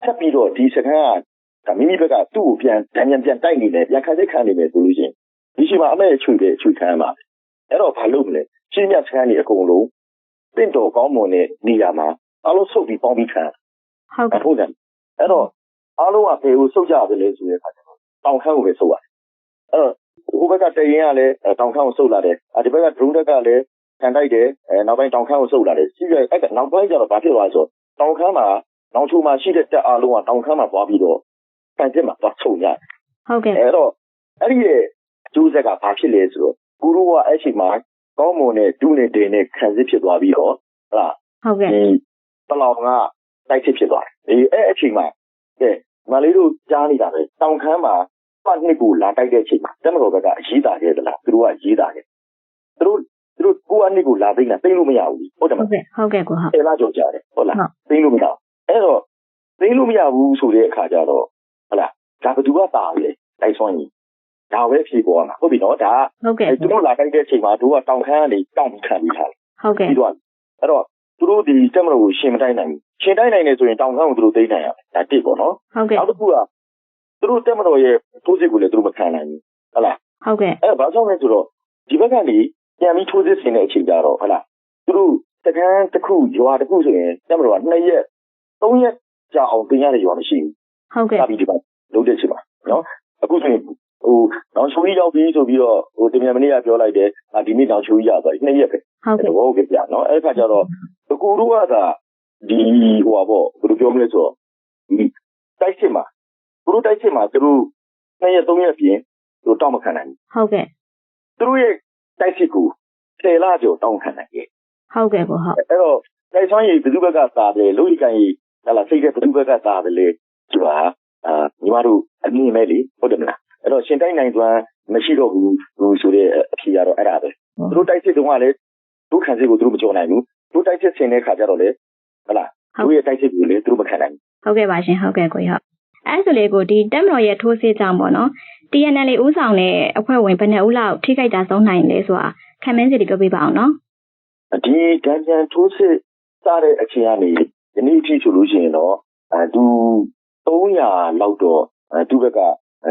ဆက်ပြီးတော့ဒီစခန်းကဒါမိမိဘက်ကသူ့ကိုပြန်တန်ပြန်ပြန်တိုက်နေတယ်ပြန်ခါစိတ်ခံနေမယ်ဆိုလို့ရှိရင်ဒီရှိမှာအမဲအချွေပဲအချွေခံရမှာအဲ့တော့ဘာလုပ်မလဲရှင်းမြစခန်းကြီးအကုန်လုံးတင့်တော်ကောင်းမွန်တဲ့နေရာမှာအလုံးဆုပ်ပြီးပေါင်းပြီးခံဟုတ်ကဲ့အဖို့တယ်အဲ့တော့အားလုံးကဘယ်ကိုစုပ်ကြပါလဲဆိုတဲ့အခါကျတော့တောင်ခမ်းကိုပဲစုပ်ရတယ်အဲ့တော့ဟိုဘက်ကတရင်ကလည်းတောင်ခမ်းကိုစုပ်လာတယ်အဲဒီဘက်က drone တက်ကလည်း ခံတိုက်တယ်အဲနောက်ပိုင်းတောင်ခမ်းကိုစုပ်လာတယ်ရှိရအဲ့ကနောက်ပိုင်းကျတော့ဘာဖြစ်သွားလဲဆိုတော့တောင်ခမ်းမှာနောက်ချိုမှာရှိတဲ့တက်အားလုံးကတောင်ခမ်းမှာသွားပြီးတော့ခံစစ်မှာသွားချုပ်ရတယ်ဟုတ်ကဲ့အဲ့တော့အဲ့ဒီရဲ့ကျိုးဆက်ကဘာဖြစ်လဲဆိုတော့ကိုရိုးကအဲ့ချိန်မှာကောင်းမွန်တဲ့ဒုနဲ့တင်နဲ့ခံစစ်ဖြစ်သွားပြီးတော့ဟလားဟုတ်ကဲ့ဒီပလောင်ကတိုက်စစ်ဖြစ်သွားတယ်ဒီအဲ့အချိန်မှာကဲမလေးတို့ကြားနေတာပဲတောင်ခမ်းမှာပတ်နှစ်ကိုလာတိုက်တဲ့အချိန်မှာတက်မတော်ဘက်ကအရေးတာခဲ့သလားသူတို့ကရေးတာခဲ့သူတို့ သူတို့ကိုယ့်အနစ်ကိုလာသိမ်းတာသိမ်းလို့မရဘူးဟုတ်တယ်မဟုတ်လားကဲ့ဟုတ်ကဲ့ကိုဟုတ်ဆယ်လကျော်ကြာတယ်ဟုတ်လားဟုတ်သိမ်းလို့မရဘူးအဲ့တော့သိမ်းလို့မရဘူးဆိုတဲ့အခါကျတော့ဟုတ်လားဒါဘယ်သူကတာလဲတိုက်ဆွမ်းကြီးဒါပဲဖြေပေါ်မှာဟုတ်ပြီနော်ဒါကဟုတ်ကဲ့အဲသူတို့လာတိုက်တဲ့အချိန်မှာတို့ကတောင်ခမ်းကနေတောင်ပြီးခံပြီးထားတယ်ဟုတ်ကဲ့ပြီးတော့အဲ့တော့သူတို့ဒီတက်မလို့ကိုရှင်မတိုက်နိုင်ဘူးရှင်တိုက်နိုင်တယ်ဆိုရင်တောင်ခမ်းကိုသူတို့သိမ်းနိုင်ရတယ်ဒါတစ်ပေါ့နော်ဟုတ်ကဲ့နောက်တစ်ခုကသူတို့တက်မလို့ရဲ့ထိုးစစ်ကိုလည်းသူတို့မခံနိုင်ဘူးဟုတ်လားဟုတ်ကဲ့အဲ့ဒါဘာကြောင့်လဲဆိုတော့ဒီဘက်ကနေ ပြန်ပြီးထိုးစစ်ဆင်တဲ့အချိန်ကြတော့ဟုတ်လားသူတို့တကန်းတစ်ခုရွာတစ်ခုဆိုရင်တက်မလို့က2ရက်3ရက်ကြာအောင်ပြင်ရတဲ့ရွာမရှိဘူးဟုတ်ကဲ့စပြီးဒီမှာလုံးတဲ့ချိန်မှာနော်အခုဆိုရင်ဟိုနောင်ချိုကြီးရောက်ပြီဆိုပြီးတော့ဟိုတင်မြန်မနေ့ကပြောလိုက်တယ်အာဒီနေ့နောင်ချိုကြီးရောက်သွားပြီ2ရက်ပဲဟုတ်ကဲ့ဘောကပြနော်အဲ့ခါကျတော့အကူတို့ကသာဒီဟိုပါပေါ့ဘယ်လိုပြောမလဲဆိုတော့ဒီတိုက်စစ်မှာသူတို့တိုက်စစ်မှာသူတို့2ရက်3ရက်ပြင်သူတို့တောင်းမခံနိုင်ဘူးဟုတ်ကဲ့သူတို့ရဲ့ တိုက်စစ်ကို10လကျော်တောင်းခံနိုင်ရဲ့ဟုတ်ကဲ့ကိုဟုတ်အဲ့တော့တိုက်ဆွမ်းရည်ဘယ်သူဘက်ကသာတယ်လို့ဒီကံရည်ဟလာစိတ်ကဘယ်သူဘက်ကသာတယ်လေဒီပါအာညီမတို့အမြင်မဲ့လေဟုတ်တယ်မလားအဲ့တော့ရှင်တိုက်နိုင်စွမ်းမရှိတော့ဘူးဟိုဆိုတဲ့အဖြေကတော့အဲ့ဒါပဲသူတို့တိုက်စစ်တုန်းကလည်းဒုက္ခစစ်ကိုသူတို့မကြော်နိုင်ဘူးသူတိုက်စစ်ဆင်တဲ့ခါကျတော့လေဟလာသူရဲ့တိုက်စစ်ကိုလေသူတို့မခံနိုင်ဘူးဟုတ်ကဲ့ပါရှင်ဟုတ်ကဲ့ကိုဟုတ်အဲ့ဆိုလေကိုဒီတက်မတော်ရဲ့ထိုးစစ်ကြောင့်ပေါ့နော် TNL ဦးဆောင်တဲ့အဖွဲ့ဝင်ဘယ်နှစ်ဦးလောက်ထိခိုက်ကြဆုံးနိုင်လဲဆိုတာခံမင်းစီတွေပြောပြပါအောင်နော်ဒီတန်ပြန်ထိုးစစ်စတဲ့အချိန်ကနေဒီနေ့အထိဆိုလို့ရှိရင်တော့အဲသူ300လောက်တော့အဲသူ့ဘက်က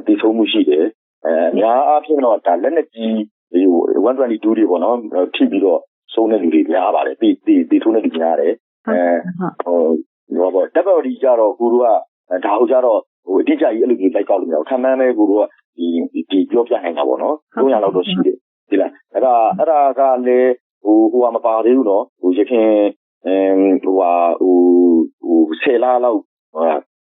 တည်ဆုံးမှုရှိတယ်အဲအများအားဖြင့်တော့ဒါလက်နက်ကြီးဒီ122တွေပေါ့နော်ထိပြီးတော့ဆုံးတဲ့လူတွေများပါတယ်တည်တည်တည်ဆုံးတဲ့လူများတယ်အဲဟုတ်ဟိုဟိုပေါ့တပ်တော်ဒီကြတော့ကိုတို့ကဒါဟုတ်ကြတော့ ဟိုအတိအကျကြီးအဲ့လိုကြီးလိုက်ကောက်လို့မရဘူးခံမှန်းပဲကိုတို့ကဒီဒီပြောပြနိုင်တာပေါ့နော်300လောက်တော့ရှိတယ်ဒီလားအဲ့ဒါအဲ့ဒါကလည်းဟိုဟိုကမပါသေးဘူးနော်ဟိုရခင်အမ်ဟိုဟာဟိုဟိုဆယ်လားလောက်ဟို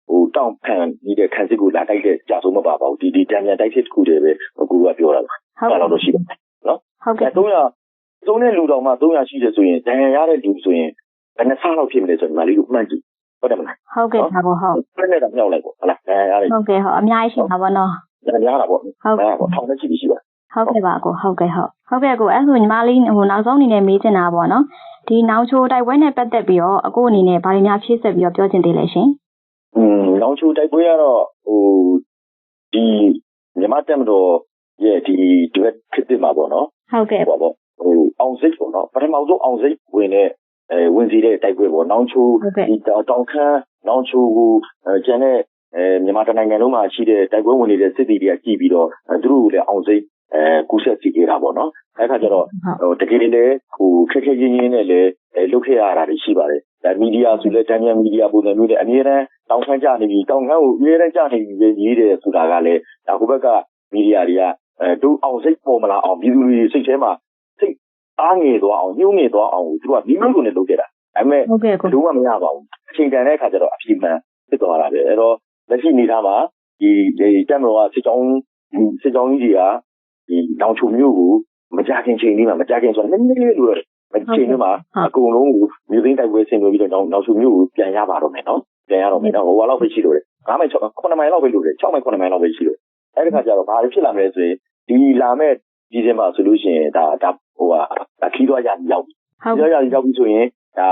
ဟိုတောင့်ခံနေတဲ့ခံစစ်ကိုလာတိုက်တဲ့ကြာဆုံးမပါပါဘူးဒီဒီတံမြန်တိုက်စစ်တစ်ခုတည်းပဲကိုကပြောတာပါဟုတ်အဲ့ကဲ့လောက်တော့ရှိတယ်ဟုတ်ကဲ့300သုံးတဲ့လူတော်မှ300ရှိတယ်ဆိုရင်ဒဏ်ရာရတဲ့လူဆိုရင်ဘယ်နှဆလောက်ဖြစ်မလဲဆိုတော့ဒီမလေးတို့မှန်ကြည့် ဟုတ်တယ်မလားဟုတ်ကဲ့ပါပေါ့ဟုတ်ပြည့်နေတာမြောက်လိုက်ပေါ့ဟုတ်လားအဲအားဟုတ်ကဲ့ဟုတ်အများကြီးရှင်ပါပေါ့နော်လည်းများတာပေါ့ဟုတ်အဲကဲ့ပေါ့ထောင်နဲ့ရှိပြီရှိပါဟုတ်ကဲ့ပါကိုဟုတ်ကဲ့ဟုတ်ဟုတ်ကဲ့ကိုအဲ့ဆိုညီမလေးဟိုနောက်ဆုံးအနေနဲ့မေးချင်တာပေါ့နော်ဒီနောက်ချိုတိုက်ပွဲနဲ့ပတ်သက်ပြီးတော့အခုအနေနဲ့ဗားရင်းများဖြည့်ဆက်ပြီးတော့ပြောချင်သေးလဲရှင်อืมလောင်ချူတိုက်ပွဲကတော့ဟိုဒီမြမတက်မတော်ရဲ့ဒီဒီဘက်ခစ်တစ်မှာပေါ့နော်ဟုတ်ကဲ့ဟိုပါပေါ့ဟိုအောင်စိတ်ပေါ့နော်ပထမဆုံးအောင်စိတ်ဝင်တဲ့ အဲဝင်စီတဲ့တိုက်ပွဲပေါ့နောင်ချူဟုတ်ကဲ့ဒီတောင်ခမ်းနောင်ချူကိုအဲကျန်တဲ့အဲမြန်မာတနိုင်ငံလုံးမှာရှိတဲ့တိုက်ပွဲဝင်နေတဲ့စစ်တီတွေကကြည့်ပြီးတော့အဲသူတို့ကိုလည်းအောင်စိတ်အဲကူးဆက်စီခဲ့တာပေါ့နော်အဲ့ခါကျတော့ဟုတ်ဟိုတကယ်လည်းဟိုခက်ခက်ရင်းရင်းနဲ့လည်းအဲလုပ်ခဲ့ရတာတွေရှိပါတယ်ဒါမီဒီယာဆိုလည်းတမ်းမြန်မီဒီယာပုံစံမျိုးနဲ့အများအားတောင်းခမ်းကြနေပြီတောင်းခမ်းကိုအများအားကြနေပြီပဲရေးတယ်ဆိုတာကလည်းဒါဟိုဘက်ကမီဒီယာတွေကအဲတို့အောင်စိတ်ပေါ်မလာအောင်ပြည်သူတွေစိတ်ထဲမှာစိတ် အားငယ်သွားအောင်ညှိုးငယ်သွားအောင်သူကမိမကုန်နဲ့လုပ်ခဲ့တာဒါပေမဲ့ဟုတ်ကဲ့ကိုဘယ်လိုမှမရပါဘူးအချိန်တန်တဲ့အခါကျတော့အပြည့်မှန်ဖြစ်သွားတာပဲအဲ့တော့လက်ရှိအနေထားမှာဒီဒီတက်မတော်ကစစ်ကြောင်းဒီစစ်ကြောင်းကြီးတွေကဒီတောင်ချုံမျိုးကိုမကြခင်ချိန်လေးမှာမကြခင်ဆိုတော့နည်းနည်းလေးလို့မချိန်လေးမှာအကုန်လုံးကိုမြို့သိမ်းတိုက်ပွဲဆင်နွှဲပြီးတော့တောင်ချုံမျိုးကိုပြန်ရပါတော့မယ်နော်ပြန်ရတော့မယ်နော်ဟိုဟာလောက်ပဲရှိလို့တယ်9မိုင်6 9မိုင်လောက်ပဲလို့တယ်6မိုင်9မိုင်လောက်ပဲရှိလို့အဲ့ဒီခါကျတော့ဘာဖြစ်လာမလဲဆိုရင်ဒီလာမဲ့ ဒီဇင်ဘာဆိုလို့ရှိရင်ဒါဒါဟိုဟာခီးသွားရရောက်ဟုတ်ပြောရရင်ရောက်ပြီဆိုရင်ဒါ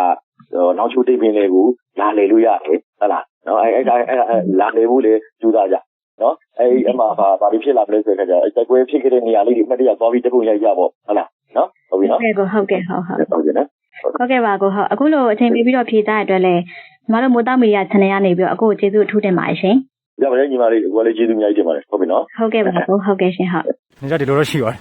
နောက်ချိုတိတ်ပင်လေးကိုလာလေလို့ရတယ်ဟုတ်လားနော်အဲအဲအဲလာလေဖို့လေကြိုးစားကြနော်အဲအမှဘာဘာဖြစ်လာမလဲဆိုတဲ့ခါကျအဲတိုက်ပွဲဖြစ်ခဲ့တဲ့နေရာလေးတွေမှတ်တရသွားပြီးတပုံရိုက်ကြပေါ့ဟုတ်လားနော်ဟုတ်ပြီဟုတ်နော်ကဲ့ကိုဟုတ်ကဲ့ဟုတ်ဟုတ်ဟုတ်ကဲ့နော်ဟုတ်ကဲ့ပါကိုဟုတ်အခုလိုအချိန်ပေးပြီးတော့ဖြေကြတဲ့အတွက်လည်းညီမတို့မိုးသားမီဒီယာ channel ကနေပြီးတော့အခုကျေးဇူးအထူးတင်ပါတယ်ရှင် ရပါတယ်ညီမလေးကိုလည်းကျေးဇူးအများကြီးတင်ပါတယ်ဟုတ်ပြီနော်ဟုတ်ကဲ့ပါကိုဟုတ်ကဲ့ရှင်ဟုတ်နေကြဒီလိုတော့ရှိပါတယ်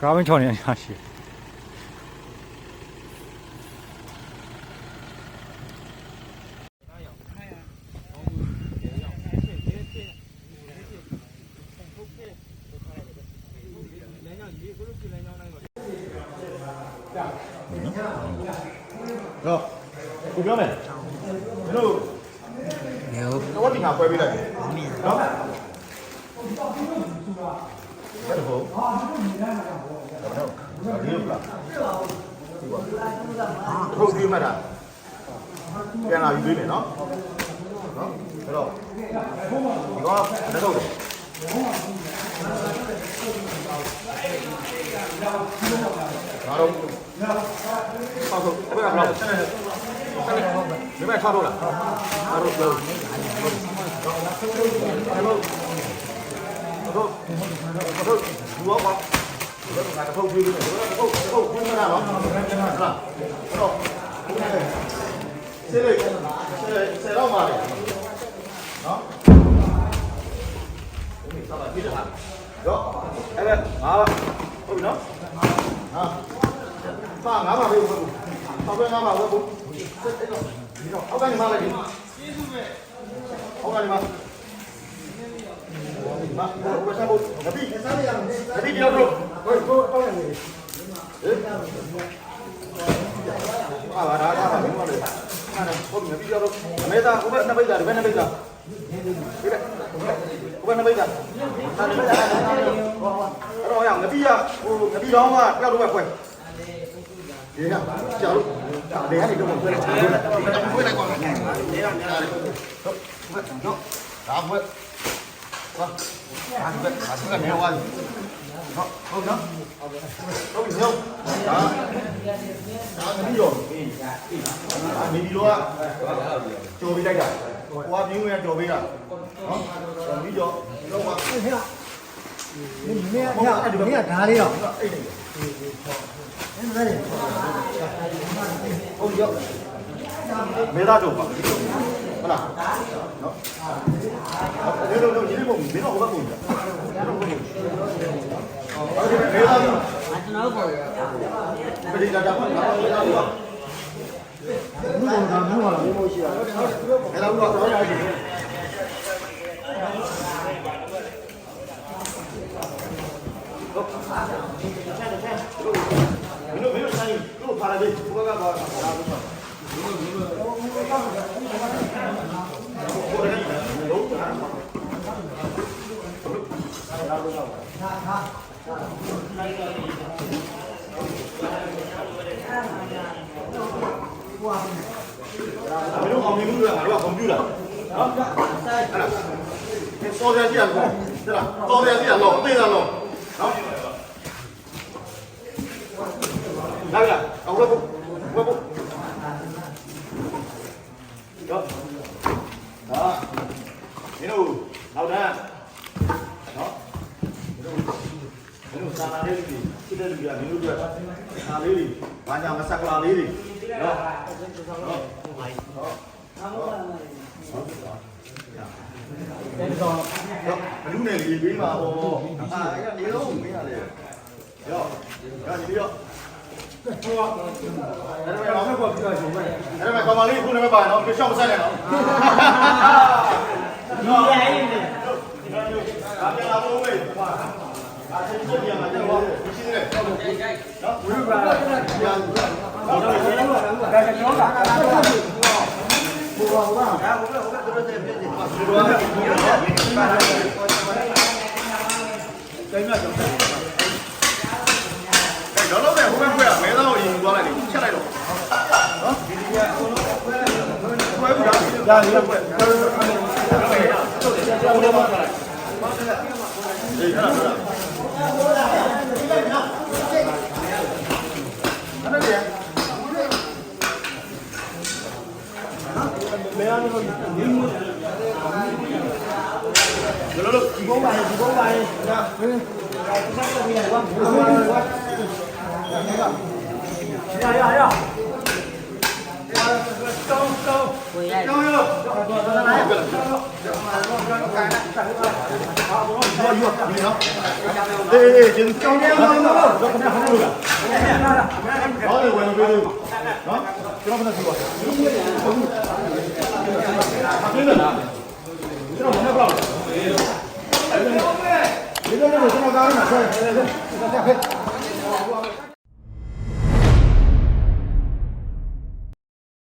ကားမင်းချောင်းနေရရှိတယ်တော့ ကိုပြောမယ်တို့တော့ဒီမှာပွဲပေးလိုက်နော်ဘယ်လိုဟာဒီလိုလားထုတ်ပြီးမှတ်တာပြန်လာယူပေးမယ်နော်နော်အဲ့တော့ဒီကလည်းတော့ငါတို့ဆောက်ထုတ်ဘယ်ကလောက်ဆက်နေ ဒီမဲ့ထားတော့လားငါတို့ပြောတို့တို့တို့ဘူရောပါတို့ကတထုတ်ပြီးတယ်တို့ထုတ်ထုတ်ဘယ်မှာတော့ဟုတ်လားတော့ဆေးလိုက်ဆေးတော့ပါလေနော်ဒီစားပါကြည့်တာရောအဲ့ဒါငါဟုတ်ပြီနော်ဟာပါငါပါပဲဟုတ်ဘူးတော့ပဲငါပါဟုတ်ဘူး အောက်ကနေမလိုက်ဘူးကျေးဇူးပဲအောက်ကနေမဘာဘာစားဖို့ငါပြီးစားရမယ်ငါပြီးပြောလို့ဟိုကိုအောက်ရမယ်ဟင်အာဘာဒါဒါဘာလို့မလဲအဲ့ဒါဟုတ်ငါပြီးပြောလို့အမေသားဟိုဘက်နှစ်ပိတ်သားဒီဘက်နှစ်ပိတ်သားဒီဘက်ဟိုဘက်နှစ်ပိတ်သားအဲ့ဒါငါပြီးရဟိုငါပြီးတော့ကပြောက်တော့ပဲခွဲ ဒီကကြောက်လို့ဒါတွေကနေတော့ခွဲလိုက်ခွဲလိုက်ကွာနေရနေရတယ်ဟုတ်ဟုတ်ဒါခွဲဟာဒါကဒါကနေဝါဟုတ်ဟုတ်နော်ဟုတ်ပြီဟုတ်ဒါဒါနบีတော်ဒါနေပြီးတော့ကြော်ပေးလိုက်တာဟိုကပြင်းဝင်ကြော်ပေးတာနော်ပြီး တော့တော့ကမင်းမင်းမင်းကဓာလေးတော့အဲ့ဒီမင်းမလေးဟုတ်ရောမေသားတော့ပါဟုတ်လားနော်ဒီလိုလိုဒီလိုမင်းတော့ဘာကုန်ကြဟုတ်ကဲ့မေသားတော့ကျွန်တော်ပေါ်ပြည်တာတော့ငါမေသားတော့ဘူးကောင်ကဘူးကောင်မျိုးရှိတာမေသားတော့တော့ရတယ်မင်းတို့မင်းတို့ဆိုင်တို့ပါလာ ပြီဘုရားကပါလာလို့မင်းတို့အောင်မြင်မှုတွေကငါတို့ကကွန်ပျူတာနော် ဟုတ်လားစော်ရစီရကောဟုတ်လားစော်ရစီရလောသိတာလောနော်လာလာအောင်လို့ဘယ်ဘရောဒါမင်းတို့နောက်တန်းနော်မင်းတို့စာနာလေးတွေစစ်တဲ့လူတွေကမင်းတို့တွေစာလေးတွေဘာညာမဆက်ကလာလေးတွေနော်နော်တဲ့ကောင်ဘလူးနယ်လေးပေးပါဘောအာအဲ့နေလုံးမင်းရလေရောရောဒီရောဟိုအဲ့ဒါမှတော့ပြောရှင်မယ် အဲ့ဒါမှကောင်မလေးခုနေမပါနော်ပြရှောက်မဆက်နဲ့နော်ဒီရိုင်းနေဒါပြန်လာလို့ပဲပါအာချင်းချင်းပြန်လာတော့ဒီရှင်းတယ်နော်ဝိပါပြန်တော့တော့ရေတော့တော့ဒါကြောတာဘူပါဘာဒါဘုရားဘုရားတို့တဲ့ပြည့်တယ်ဘူပါတိုင်းမှာတော့အဲတော့တော့ပဲဟိုဘက်ခွဲမဲသားကိုရင်သွားလိုက်တယ်ချက်လိုက်တော့နော်ဒီဒီကခွဲခွဲ ဘူးလားဒါ ဒီခွဲအေးဟာဟာအဲ့ဒါမဲသားတို့ဒီလိုလိုဒီဘောပါဒီဘောပါညာအေးအေးကျင်းကြောင်းကြောင်းတော့တော့ခဏခဏလို့လားဟောလေဝင်ပေးလို့နော်ကျွန်တော်ခဏကြည့်ပါပြင်းလားကျွန်တော်မနေ့ကလောက်ဒီလိုမျိုးကျွန်တော်ကားနဲ့ဆွဲဆွဲဆွဲ